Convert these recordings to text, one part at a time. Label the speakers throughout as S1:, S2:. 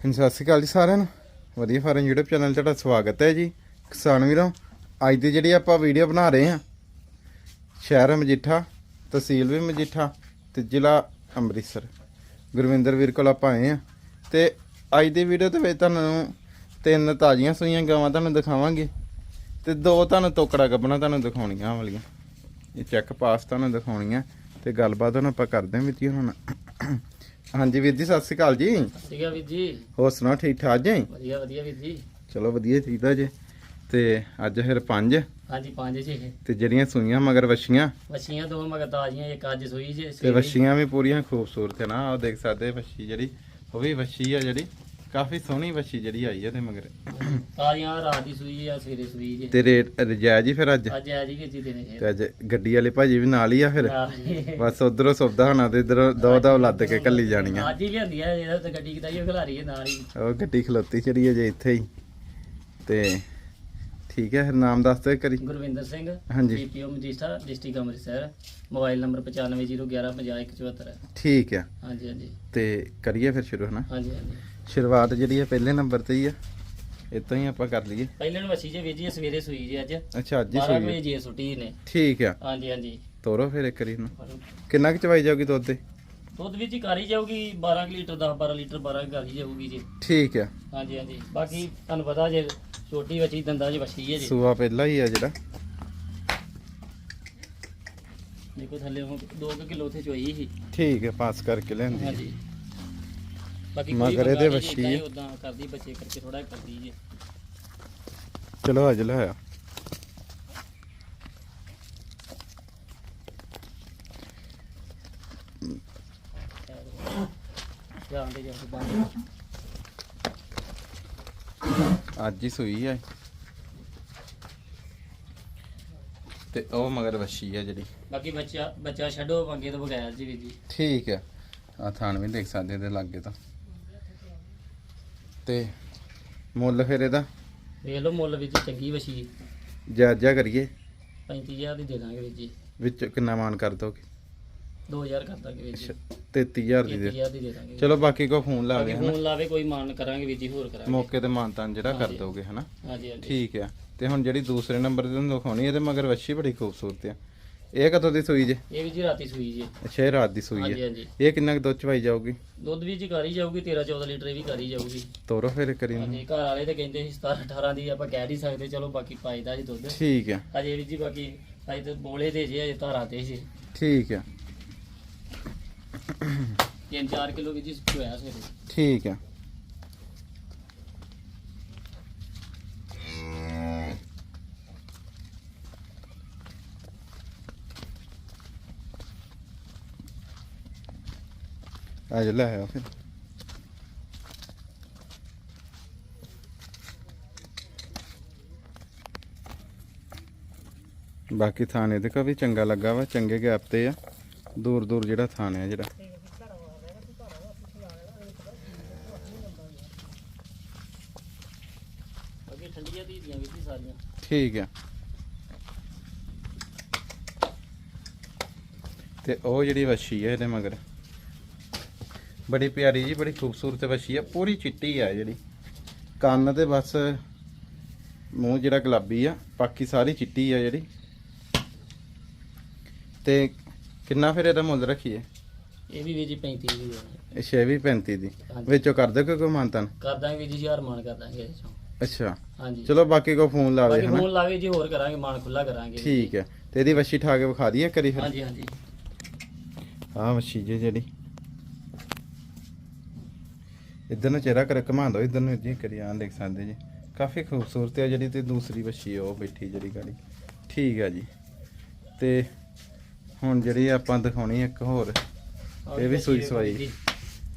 S1: ਹਾਂਜੀ, ਸਤਿ ਸ਼੍ਰੀ ਅਕਾਲ ਜੀ ਸਾਰਿਆਂ ਨੂੰ। ਵਧੀਆ ਫਾਰਮ YouTube ਚੈਨਲ 'ਤੇ ਤੁਹਾਡਾ ਸਵਾਗਤ ਹੈ ਜੀ। ਕਿਸਾਨ ਵੀਰੋ, ਅੱਜ ਦੀ ਜਿਹੜੀ ਆਪਾਂ ਵੀਡੀਓ ਬਣਾ ਰਹੇ ਹਾਂ, ਸ਼ਹਿਰ ਮਜੀਠਾ, ਤਹਿਸੀਲ ਵੀ ਮਜੀਠਾ ਤੇ ਜ਼ਿਲ੍ਹਾ ਅੰਮ੍ਰਿਤਸਰ। ਗੁਰਵਿੰਦਰ ਵੀਰ ਕੋਲ ਆਪਾਂ ਆਏ ਹਾਂ ਤੇ ਅੱਜ ਦੀ ਵੀਡੀਓ ਦੇ ਵਿੱਚ ਤੁਹਾਨੂੰ ਤਿੰਨ ਤਾਜ਼ੀਆਂ ਸੂਈਆਂ ਗਾਵਾਂ ਤੁਹਾਨੂੰ ਦਿਖਾਵਾਂਗੇ ਤੇ ਦੋ ਤੁਹਾਨੂੰ ਤੋਕੜਾ ਗੱਬਣਾ ਤੁਹਾਨੂੰ ਦਿਖਾਉਣੀਆਂ ਵਾਲੀਆਂ। ਇਹ ਚੈੱਕ ਪਾਸ ਤੁਹਾਨੂੰ ਦਿਖਾਉਣੀਆਂ ਤੇ ਗੱਲਬਾਤ ਹੁਣ ਆਪਾਂ ਕਰਦੇ ਹਾਂ ਵਿੱਚ ਹੁਣ ਹਾਂਜੀ ਵੀਰ ਜੀ ਸਤਿ ਸ਼੍ਰੀ ਅਕਾਲ ਜੀ।
S2: ਠੀਕ ਆ ਵੀਰ ਜੀ।
S1: ਹੋਰ ਸੁਣਾਓ ਠੀਕ ਠਾਕ ਜੀ?
S2: ਵਧੀਆ ਵਧੀਆ ਵੀਰ ਜੀ।
S1: ਚਲੋ ਵਧੀਆ ਚਾਹੀਦਾ ਜੇ। ਤੇ ਅੱਜ ਫਿਰ ਪੰਜ।
S2: ਹਾਂਜੀ ਪੰਜ ਜੀ।
S1: ਤੇ ਜਿਹੜੀਆਂ ਸੂਈਆਂ ਮਗਰ ਵਛੀਆਂ।
S2: ਮੱਛੀਆਂ ਦੋ ਮਗਰ ਤਾਜ਼ੀਆਂ ਇੱਕ ਅੱਜ ਸੂਈ ਜੇ
S1: ਤੇ ਵਛੀਆਂ ਵੀ ਪੂਰੀਆਂ ਖੂਬਸੂਰਤ ਹੈ ਨਾ ਆਹ ਦੇਖ ਸਕਦੇ ਵਛੀ ਜਿਹੜੀ ਉਹ ਵੀ ਵਛੀ ਆ ਜਿਹੜੀ। ਕਾਫੀ ਸੋਹਣੀ ਵਛੀ ਜਿਹੜੀ ਆਈ ਹੈ ਤੇ ਮਗਰ।
S2: ਤਾਜ਼ੀਆਂ ਰਾਤ ਦੀ ਸੂਈ ਆ ਸਵੇਰੇ ਸੂਈ ਜੇ।
S1: ਤੇ ਰੇਟ ਰਜਾਇਜ਼ ਹੀ ਫਿਰ ਅੱਜ?
S2: ਅੱਜ ਆ ਜੀ ਵੀਰ ਜੀ ਦੇਣੇ
S1: ਤੇ ਅੱਜ ਗੱਡੀ ਵਾਲੇ ਭਾਜੀ ਵੀ ਨਾਲ ਹੀ ਆ ਫਿਰ? ਬਸ ਉਧਰੋਂ ਸੌਦਾ ਹੋਣਾ ਤੇ ਇਧਰੋਂ ਦੋ ਦੋ ਲੱਦ ਕੇ ਕੱਲੀ ਜਾਣੀਆਂ।
S2: ਅੱਜ ਹੀ ਲਿਆਂਦੀ ਆ ਇਹਦਾ ਤੇ ਗੱਡੀ ਕਿਦਾਈ ਉਹ ਖਿਲਾਰੀ ਹੈ ਨਾਲ ਹੀ।
S1: ਉਹ ਗੱਡੀ ਖਲੋਤੀ ਚੜੀ ਹੈ ਜੇ ਇੱਥੇ ਹੀ। ਤੇ ਠੀਕ ਹੈ ਫਿਰ ਨਾਮ ਦੱਸ ਦਿਓ ਕਰੀ
S2: ਗੁਰਵਿੰਦਰ ਸਿੰਘ
S1: ਹਾਂਜੀ।
S2: PPO Majitha district Amritsar mobile number 9501150174
S1: ਠੀਕ ਆ
S2: ਹਾਂਜੀ ਹਾਂਜੀ।
S1: ਤੇ ਕਰੀਏ ਫਿਰ ਸ਼ੁਰੂ ਹਨਾ?
S2: ਹਾਂਜੀ ਹਾਂਜੀ।
S1: ਸ਼ੁਰੂਆਤ ਜਿਹੜੀ ਹੈ ਪਹਿਲੇ ਨੰਬਰ ਤੇ ਹੀ ਆ। ਇਤੋਂ ਹੀ ਆਪਾਂ ਕਰ ਲਈਏ।
S2: ਪਹਿਲੇ ਨੂੰ ਮੱਛੀ ਜੇ ਜੀ ਇਹ ਸਵੇਰੇ ਸੂਈ ਜੇ ਅੱਜ।
S1: ਅੱਛਾ ਅੱਜ ਹੀ
S2: 12
S1: ਸੂਈ
S2: ਵਜੇ। ਜੇ ਸੁੱਟੀ ਨੇ।
S1: ਠੀਕ ਆ।
S2: ਹਾਂਜੀ ਹਾਂਜੀ।
S1: ਤੋਰੋ ਫਿਰ ਇੱਕ ਵਾਰੀ ਨੂੰ ਕਿੰਨਾ ਕੁ ਚਵਾਈ ਜਾਊਗੀ ਦੁੱਧ ਦੇ
S2: ਦੁੱਧ ਵਿੱਚ ਹੀ ਕਰੀ ਜਾਊਗੀ 12 ਕੁ ਲੀਟਰ 10 12 ਲੀਟਰ 12 ਕਰੀ ਜਾਊਗੀ ਜੀ।
S1: ਠੀਕ ਆ।
S2: ਹਾਂਜੀ ਹਾਂਜੀ। ਬਾਕੀ ਤੁਹਾਨੂੰ ਪਤਾ ਜੇ ਛੋਟੀ ਬੱਚੀ ਦੰਦਾਂ 'ਚ ਵੱਛੀ ਹੈ ਜੀ।
S1: ਸੂਆ ਪਹਿਲਾ ਹੀ ਆ ਜਿਹੜਾ।
S2: ਦੇਖੋ ਥੱਲੇ ਉਹ 2 ਕਿਲੋ ਉੱਥੇ ਚੋਈ ਸੀ।
S1: ਠੀਕ ਹੈ ਪਾਸ ਕਰਕੇ ਲਿਆਂਦੀ
S2: ਹਾਂਜੀ। ਬਾਕੀ
S1: ਮਗਰ ਇਹਦੇ ਵੱਛੀ ਹੈ।
S2: ਉਦਾਂ ਕਰਦੀ ਬੱਚੇ ਕਰਕੇ ਥੋੜਾ ਕਰਦੀ ਜੀ।
S1: ਚਲੋ ਅੱਜ ਲਾਇਆ
S2: ਜਾਂਦੇ ਬੰਦ।
S1: ਅੱਜ ਹੀ ਸੂਈ ਆ ਤੇ ਉਹ ਮਗਰ ਵਛੀ ਆ ਜਿਹੜੀ।
S2: ਬਾਕੀ ਬੱਚਾ ਬੱਚਾ ਛੱਡੋ ਮੰਗੇ ਤੋਂ ਬਗੈਰ ਜੀ ਵੀ ਜੀ।
S1: ਠੀਕ ਆ। ਆ ਥਾਣ ਵੀ ਦੇਖ ਸਕਦੇ ਇਹਦੇ ਲਾਗੇ ਤਾਂ। ਤੇ ਮੁੱਲ ਫਿਰ ਇਹਦਾ?
S2: ਦੇਖ ਲਓ ਮੁੱਲ ਵਿੱਚ ਚੰਗੀ ਵਛੀ
S1: ਜਾਇਜ਼ਾ ਕਰੀਏ।
S2: 35000 ਦੀ ਦੇ ਦਾਂਗੇ ਵੀਰ ਜੀ।
S1: ਵਿੱਚ ਕਿੰਨਾ ਮਾਨ ਕਰ ਦੋਗੇ?
S2: 2000 ਕਰ ਦਾਂਗੇ ਵੀਰ ਜੀ।
S1: 33000 ਦੀ ਦੇ।
S2: 35000 ਦੀ ਦੇ ਦਾਂਗੇ।
S1: ਚਲੋ ਬਾਕੀ ਕੋ ਫੋਨ ਲਾ
S2: ਬਾਕੀ
S1: ਹਨਾ
S2: ਫੋਨ ਲਾਵੇ ਕੋਈ ਮਾਨ ਕਰਾਂਗੇ ਵੀਰ ਜੀ ਹੋਰ ਕਰਾਂਗੇ।
S1: ਮੌਕੇ ਤੇ ਮਾਨਤਾਨ ਜਿਹੜਾ ਕਰ
S2: ਹਾਂਜੀ।
S1: ਦੋਗੇ ਹਨਾ?
S2: ਹਾਂਜੀ ਹਾਂਜੀ।
S1: ਠੀਕ ਆ। ਤੇ ਹੁਣ ਜਿਹੜੀ ਦੂਸਰੇ ਨੰਬਰ ਤੇ ਤੁਹਾਨੂੰ ਦਿਖਾਉਣੀ ਇਹਦੇ ਮਗਰ ਵੱਛੀ ਬੜੀ ਖੂਬਸੂਰਤ ਆ। ਇਹ ਕਦੋਂ ਦੀ ਸੂਈ ਜੇ?
S2: ਇਹ ਵੀ ਜੀ ਰਾਤੀ ਸੂਈ ਜੀ।
S1: ਅੱਛਾ ਇਹ ਰਾਤ ਦੀ ਸੂਈ
S2: ਹਾਂਜੀ
S1: ਹੈ
S2: ਹਾਂਜੀ।
S1: ਇਹ ਕਿੰਨਾ ਕੁ ਦੁੱਧ ਚਵਾਈ ਜਾਊਗੀ?
S2: ਦੁੱਧ ਵੀ ਜੀ ਕਰੀ ਜਾਊਗੀ 13 14 ਲੀਟਰ ਇਹ ਵੀ ਕਰੀ ਜਾਊਗੀ।
S1: ਤੋਰੋ ਫਿਰ ਕਰੀ
S2: ਹਾਂਜੀ ਘਰ ਵਾਲੇ ਤੇ ਕਹਿੰਦੇ ਸੀ 17 18 ਦੀ ਆਪਾਂ ਕਹਿ ਨਹੀਂ ਸਕਦੇ ਚਲੋ ਬਾਕੀ ਪਾਈਦਾ ਜੀ ਦੁੱਧ।
S1: ਠੀਕ ਆ।
S2: ਅਜੇ ਵੀ ਜੀ ਬਾਕੀ ਅਜੇ ਤੇ ਬੋਲੇ ਤੇ ਜੀ ਅਜੇ ਧਾਰਾਂ ਤੇ ਜੀ।
S1: ਠੀਕ ਆ।
S2: 3-4 ਕਿਲੋ ਵੀ ਜੀ ਹੋਇਆ ਸਵੇਰੇ।
S1: ਠੀਕ ਆ। ਅੱਜ ਲੈ ਆਇਆ ਫਿਰ ਬਾਕੀ ਥਾਣੇ ਦੇ ਕਾ ਵੀ ਚੰਗਾ ਲੱਗਾ ਵਾ ਚੰਗੇ ਗੈਪ ਤੇ ਆ। ਦੂਰ ਦੂਰ ਜਿਹੜਾ ਥਾਣੇ ਆ ਜਿਹੜਾ।
S2: ਜੀ
S1: ਠੀਕ ਆ। ਤੇ ਉਹ ਜਿਹੜੀ ਵੱਛੀ ਹੈ ਇਹਦੇ ਮਗਰ। ਬੜੀ ਪਿਆਰੀ ਜੀ ਬੜੀ ਖੂਬਸੂਰਤ ਵੱਛੀ ਆ ਪੂਰੀ ਚਿੱਟੀ ਆ ਜਿਹੜੀ। ਕੰਨ ਤੇ ਬਸ ਮੂੰਹ ਜਿਹੜਾ ਗੁਲਾਬੀ ਆ ਬਾਕੀ ਸਾਰੀ ਚਿੱਟੀ ਆ ਜਿਹੜੀ। ਤੇ ਕਿੰਨਾ ਫਿਰ ਇਹਦਾ ਮੁੱਲ ਰੱਖੀਏ?
S2: ਇਹ ਵੀ ਵੀ ਜੀ 35 ਦੀ ਦੇਣੀ
S1: ਇਹ 6 35 ਦੀ।
S2: ਹਾਂਜੀ।
S1: ਵਿੱਚੋਂ ਕਰ ਦੋ ਕੋਈ ਮਾਨਤਨ
S2: ਕਰ ਦਾਂਗੇ ਵੀ ਜੀ ਹਜ਼ਾਰ ਮਾਨ ਕਰ ਦਾਂਗੇ ਇਹਦੇ ਚੋਂ।
S1: ਅੱਛਾ।
S2: ਹਾਂਜੀ।
S1: ਚਲੋ ਬਾਕੀ ਕੋ ਫੋਨ ਲਾਵੇ
S2: ਬਾਕੀ
S1: ਹਨਾ?
S2: ਫੋਨ ਲਾਵੇ ਜੀ ਹੋਰ ਕਰਾਂਗੇ ਮਾਨ ਖੁੱਲਾ ਕਰਾਂਗੇ।
S1: ਠੀਕ ਹੈ। ਤੇ ਇਹਦੀ ਵੱਛੀ ਠਾ ਕੇ ਵਿਖਾ ਦਈਏ ਕਰੀ ਫਿਰ।
S2: ਹਾਂਜੀ ਹਾਂਜੀ।
S1: ਆਹ ਮੱਛੀ ਜੇ ਜਿਹੜੀ। ਇਧਰ ਨੂੰ ਚਿਹਰਾ ਕਰ ਘੁਮਾ ਦਿਓ ਇਧਰ ਨੂੰ ਜੀ ਕਰੀ ਆਂ ਦੇਖ ਸਕਦੇ ਜੀ। ਕਾਫੀ ਖੂਬਸੂਰਤ ਹੈ ਜਿਹੜੀ ਤੇ ਦੂਸਰੀ ਮੱਛੀ ਉਹ ਬੈਠੀ ਜਿਹੜੀ ਗਾੜੀ। ਠੀਕ ਹੈ ਜੀ। ਤੇ ਹੁਣ ਜਿਹੜੀ ਆਪਾਂ ਦਿਖਾਉਣੀ ਇੱਕ ਹੋਰ ਇਹ ਵੀ ਸੂਈ ਸਵਾਈ।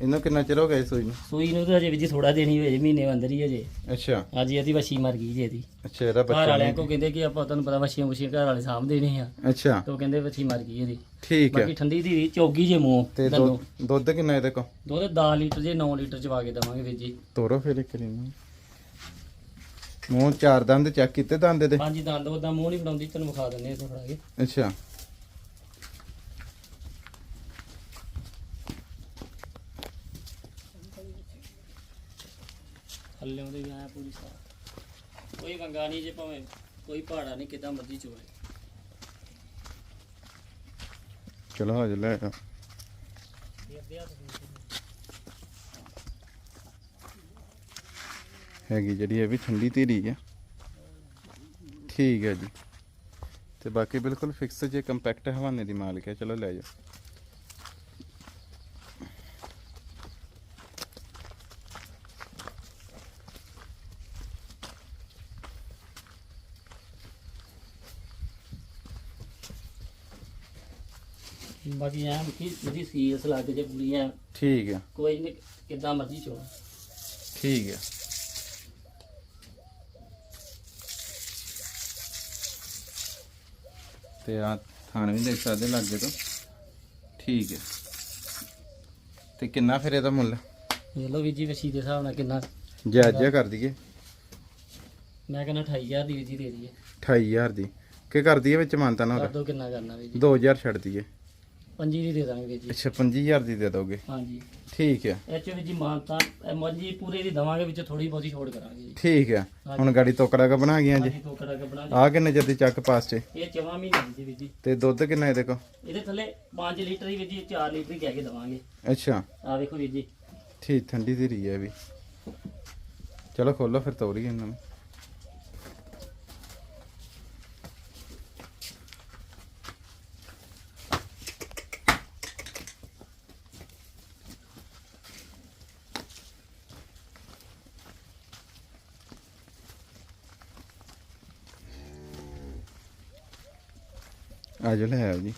S1: ਇਹਨੂੰ ਕਿੰਨਾ ਚਿਰ ਹੋ ਗਿਆ ਇਸ ਸੂਈ ਨੂੰ?
S2: ਸੂਈ ਨੂੰ ਤਾਂ ਹਜੇ ਵੀ ਜੀ ਥੋੜਾ ਦੇਣੀ ਹੋਏ ਜੀ ਮਹੀਨੇ ਅੰਦਰ ਹੀ ਹਜੇ।
S1: ਅੱਛਾ।
S2: ਹਾਂਜੀ ਇਹਦੀ ਵੱਛੀ ਮਰ ਗਈ ਜੀ ਇਹਦੀ।
S1: ਅੱਛਾ ਇਹਦਾ
S2: ਘਰ
S1: ਬੱਚਾ
S2: ਵਾਲਿਆਂ
S1: ਨਹੀਂ-
S2: ਕੋ ਕਹਿੰਦੇ ਕਿ ਆਪਾਂ ਤੁਹਾਨੂੰ ਪਤਾ ਵੱਛੀਆਂ ਵਛੀਆਂ ਘਰ ਵਾਲੇ ਸਾਂਭਦੇ ਨੇ ਆ।
S1: ਅੱਛਾ।
S2: ਤੇ ਕਹਿੰਦੇ ਵੱਛੀ ਮਰ ਗਈ ਇਹਦੀ।
S1: ਠੀਕ
S2: ਬਾਕੀ
S1: ਹੈ
S2: ਠੰਡੀ ਦੀ ਚੌਗੀ ਜੇ ਮੂੰਹ
S1: ਤੇ। ਦੁੱਧ ਦੁੱਧ ਕਿੰਨਾ ਇਹਦੇ ਕੋ
S2: ਦੁੱਧ 10 ਲੀਟਰ ਜੇ 9 ਲੀਟਰ ਚਵਾ ਕੇ ਦਵਾਂਗੇ ਵੀਰ ਜੀ।
S1: ਤੋਰੋ ਫਿਰ ਇੱਕ ਨੂੰ ਮੂੰਹ ਚਾਰ ਦੰਦ ਚੈੱਕ ਕੀਤੇ ਦੰਦ ਦੇ
S2: ਪੰਜ ਦੰਦ ਉਹਦਾ ਮੂੰਹ ਨਹੀਂ ਬਣਾਉਂਦੀ ਤੈਨੂੰ ਵਿਖਾ ਦਿੰਦੇ ਆ ਥੋੜਾ ਜਿਹਾ
S1: ਅੱਛਾ।
S2: ਥੱਲੇ ਉਹਦੇ ਵੀ ਆਇਆ ਪੂਰੀ ਸਾਫ਼ ਕੋਈ ਵੰਗਾ ਨਹੀਂ ਜੇ ਭਾਵੇਂ ਕੋਈ ਪਹਾੜਾ ਨਹੀਂ, ਕਿਦਾਂ ਮਰਜ਼ੀ ਚੋਲੇ
S1: ਚਲੋ ਹਜ ਲੈ ਆ। ਹੈਗੀ ਜਿਹੜੀ ਇਹ ਵੀ ਠੰਡੀ ਧੀਰੀ ਆ। ਠੀਕ ਹੈ ਜੀ। ਤੇ ਬਾਕੀ ਬਿਲਕੁਲ ਫਿਕਸ ਜੇ ਕੰਪੈਕਟ ਹਵਾਨੇ ਦੀ ਮਾਲਕ ਹੈ, ਚਲੋ ਲੈ ਜਾਓ।
S2: ਬਾਕੀ ਐ ਕਿ ਇਹਦੀ ਸੀਰੀਅਸ ਲੱਗ ਜੇ ਪੂਰੀ ਐ
S1: ਠੀਕ ਹੈ
S2: ਕੋਈ ਨਹੀਂ ਕਿਦਾਂ ਮਰਜ਼ੀ ਚੋ
S1: ਠੀਕ ਹੈ ਤੇ ਆ ਥਾਣ ਵੀ ਦੇਖ ਸਕਦੇ ਲੱਗੇ ਤੋਂ। ਠੀਕ ਹੈ ਤੇ ਕਿੰਨਾ ਫਿਰ ਇਹਦਾ ਮੁੱਲ?
S2: ਵੇਖ ਲਓ ਵੀਰ ਜੀ ਵਸੀ ਦੇ ਹਿਸਾਬ ਨਾਲ ਕਿੰਨਾ।
S1: ਜਾਇਜ਼ ਜਿਹਾ ਕਰ ਦਈਏ।
S2: ਮੈਂ ਕਹਿੰਦਾ 28000 ਦੀ ਵੀਰ ਜੀ ਦੇ ਦਈਏ।
S1: 28000 ਦੀ। ਕੀ ਕਰ ਦਈਏ ਵਿੱਚ ਮਾਨਤਾ ਨਾ
S2: ਕਰ ਦੋ ਕਿੰਨਾ ਕਰਨਾ ਵੀਰ ਜੀ।
S1: 2000 ਛੱਡ ਦਈਏ।
S2: ਪੰਜੀ ਦੀ ਦੇ ਦਾਂਗੇ ਵੀਰ ਜੀ।
S1: ਅੱਛਾ 25000 ਦੀ ਦੇ ਦੋਗੇ।
S2: ਹਾਂਜੀ।
S1: ਠੀਕ ਹੈ।
S2: ਇਹ ਚ ਵੀਰ ਜੀ ਮਾਨਤਾ ਮਰਜ਼ੀ ਪੂਰੇ ਦੀ ਦਵਾਂਗੇ ਵਿੱਚ ਥੋੜੀ ਬਹੁਤੀ ਛੋੜ ਕਰਾਂਗੇ ਜੀ।
S1: ਠੀਕ ਹੈ। ਹੁਣ ਗਾੜੀ ਤੋਕੜਾ ਕਾ ਬਣਾ ਗਈਆਂ ਜੀ।
S2: ਹਾਂਜੀ ਟੋਕਰਾ ਕੱਪੜਾ
S1: ਆ ਕਿੰਨੇ ਜਦੀ ਚੱਕ ਪਾਸ ਚ?
S2: ਇਹ ਚਵਾ ਮਹੀਨੇ ਦੀ ਜੀ ਵੀਰ ਜੀ।
S1: ਤੇ ਦੁੱਧ ਕਿੰਨਾ ਇਹਦੇ ਕੋ
S2: ਇਹਦੇ ਥੱਲੇ 5 ਲੀਟਰ ਦੀ ਵੀਰ ਜੀ 4 ਲੀਟਰ ਹੀ ਕਹਿ ਕੇ ਦਵਾਂਗੇ।
S1: ਅੱਛਾ।
S2: ਆ ਵੇਖੋ ਵੀਰ ਜੀ।
S1: ਠੀਕ ਠੰਡੀ ਦੀ ਰਹੀ ਹੈ ਇਹ ਵੀ। ਚਲੋ ਖੋਲੋ ਫਿਰ ਤੋਰੀਏ ਇਹਨਾਂ ਨੂੰ। ਆ ਜੋ ਲੈ ਆਓ ਜੀ।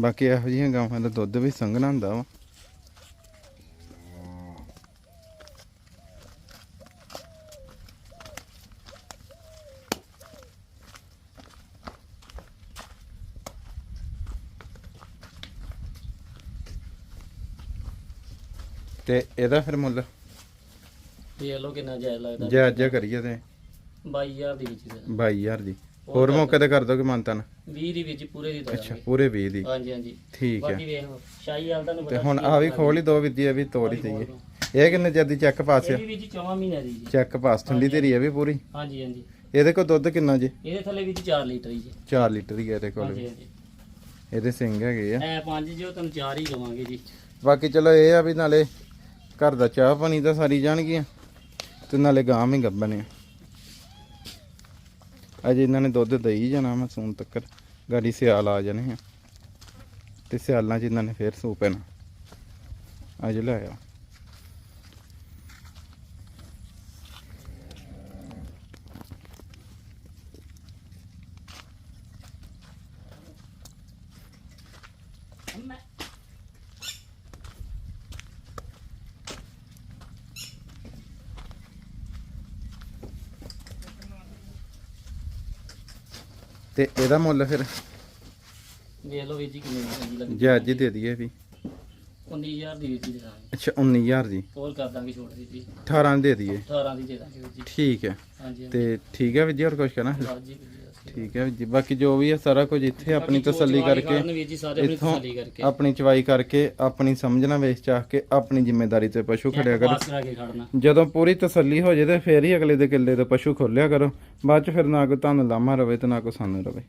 S1: ਬਾਕੀ ਇਹੋ ਜਿਹੀਆਂ ਗਾਵਾਂ ਦਾ ਦੁੱਧ ਵੀ ਸੰਘਣਾ ਹੁੰਦਾ ਵਾ। ਤੇ ਇਹਦਾ ਫਿਰ ਮੁੱਲ?
S2: ਦੇਖ ਲਓ ਕਿੰਨਾ ਜਾਇਜ਼ ਲੱਗਦਾ।
S1: ਜੇ ਅੱਜ ਕਰੀਏ ਤੇ।
S2: 22000 ਦੀ ਵਿੱਚ ਦੇ
S1: 22000 ਦੀ। ਹੋਰ ਮੌਕੇ ਤੇ ਕਰ ਦੋਗੇ ਮੰਤਨ
S2: 20 ਦੀ ਵਿੱਚ ਪੂਰੇ ਦੀ ਦੇ
S1: ਅੱਛਾ ਪੂਰੇ 20 ਦੀ।
S2: ਹਾਂਜੀ ਹਾਂਜੀ।
S1: ਠੀਕ
S2: ਬਾਕੀ
S1: ਹੈ
S2: ਵੇਖੋ ਸ਼ਾਹੀ ਹਾਲ ਤੁਹਾਨੂੰ
S1: ਤੇ ਹੁਣ ਆ ਵੀ ਖੋਲ ਹੀ ਦੋ ਵਿੱਦੀ ਇਹ ਵੀ ਤੋੜ ਹੀ ਦਈਏ। ਇਹ ਕਿੰਨੇ ਜਦੀ ਚੈੱਕ। ਪਾਸਿਆ
S2: ਇਹ ਵੀ ਵੀਰ ਜੀ 4 ਮਹੀਨੇ ਦੀ ਜੀ।
S1: ਚੈੱਕ ਪਾਸ ਠੰਡੀ ਧੀਰੀ ਹੈ ਵੀ ਪੂਰੀ?
S2: ਹਾਂਜੀ ਹਾਂਜੀ।
S1: ਇਹਦੇ ਕੋਲ ਦੁੱਧ ਕਿੰਨਾ ਜੀ?
S2: ਇਹਦੇ ਥੱਲੇ ਵੀ 4 ਲੀਟਰ ਹੀ ਜੀ।
S1: 4 ਲੀਟਰ ਹੀ ਹੈ ਇਹਦੇ ਕੋਲ
S2: ਹਾਂਜੀ। ਹਾਂਜੀ।
S1: ਇਹਦੇ ਸਿੰਘ ਹੈਗੇ ਆ।
S2: ਐ ਪੰਜ ਜੋ ਤੁਹਾਨੂੰ ਚਾਰ ਹੀ ਦਵਾਂਗੇ ਜੀ।
S1: ਬਾਕੀ ਚਲੋ ਇਹ ਆ ਵੀ ਨਾਲੇ ਘਰ ਦਾ ਚਾਹ ਪਾਣੀ ਤਾਂ ਸਾਰੀ ਜਾਣਗੀਆਂ। ਤੇ ਨਾਲੇ ਗਾਂ ਵੀ ਗੱਬਣੇ ਆ। ਅਜੇ ਇਹਨਾਂ ਨੇ ਦੁੱਧ ਦੇਈ ਜਾਣਾ ਮਸੂਨ ਤੱਕ ਗਾੜੀ ਸਿਆਲ ਆ ਜਾਣੇ ਆ। ਤੇ ਸਿਆਲਾਂ 'ਚ ਇਹਨਾਂ ਨੇ ਫੇਰ ਸੂ ਪੈਣਾ। ਅੱਜ ਲੈ ਤੇ ਇਹਦਾ ਮੁੱਲ ਫਿਰ?
S2: ਵੇਖ ਲਓ ਵੀਰ ਜੀ ਕਿੰਨੀ ਚੰਗੀ ਲੱਗੀ
S1: ਜੇ ਅੱਜ ਹੀ ਦੇ ਦਈਏ ਵੀ।
S2: 19000 ਦੀ ਵੀਰ ਜੀ ਦੇ ਦਾਂਗੇ
S1: ਅੱਛਾ 19000 ਦੀ।
S2: ਹੋਰ ਕਰ ਦਾਂਗੇ ਛੋਟ ਦੀ ਜੀ।
S1: 18 ਦੇ ਦਈਏ।
S2: 18 ਦੀ ਦੇ ਦਾਂਗੇ ਵੀਰ ਜੀ।
S1: ਠੀਕ ਹੈ।
S2: ਹਾਂਜੀ
S1: ਤੇ ਠੀਕ ਹੈ ਵੀ ਜੀ ਹੋਰ ਕੁਝ ਕਹਿਣਾ?
S2: ਬਸ ਜੀ ਵੀਰ ਜੀ, ਬਸ।
S1: ਠੀਕ ਹੈ ਜੀ ਬਾਕੀ ਜੋ ਵੀ ਹੈ ਸਾਰਾ ਕੁਝ ਇੱਥੇ ਆਪਣੀ ਤਸੱਲੀ ਕਰਕੇ ਇੱਥੋਂ ਆਪਣੀ ਚਵਾਈ ਕਰਕੇ ਆਪਣੀ ਸਮਝਣਾ ਵੇਚ ਚਾਹ ਕੇ ਆਪਣੀ ਜ਼ਿੰਮੇਵਾਰੀ ਤੇ ਪਸ਼ੂ ਖੜਿਆ ਕਰੋ।
S2: ਕੇ
S1: ਜਦੋਂ ਪੂਰੀ ਤਸੱਲੀ ਹੋ ਜੇ ਤੇ ਫੇਰ ਹੀ ਅਗਲੇ ਦੇ ਕਿੱਲੇ ਤੇ ਪਸ਼ੂ ਖੋਲਿਆ ਕਰੋ। ਬਾਅਦ ਚ ਫਿਰ ਨਾ ਕੋਈ ਤੁਹਾਨੂੰ ਲਾਮਾ ਰਵੇ ਤੇ ਨਾ ਕੋਈ ਸਾਨੂੰ ਰਵੇ।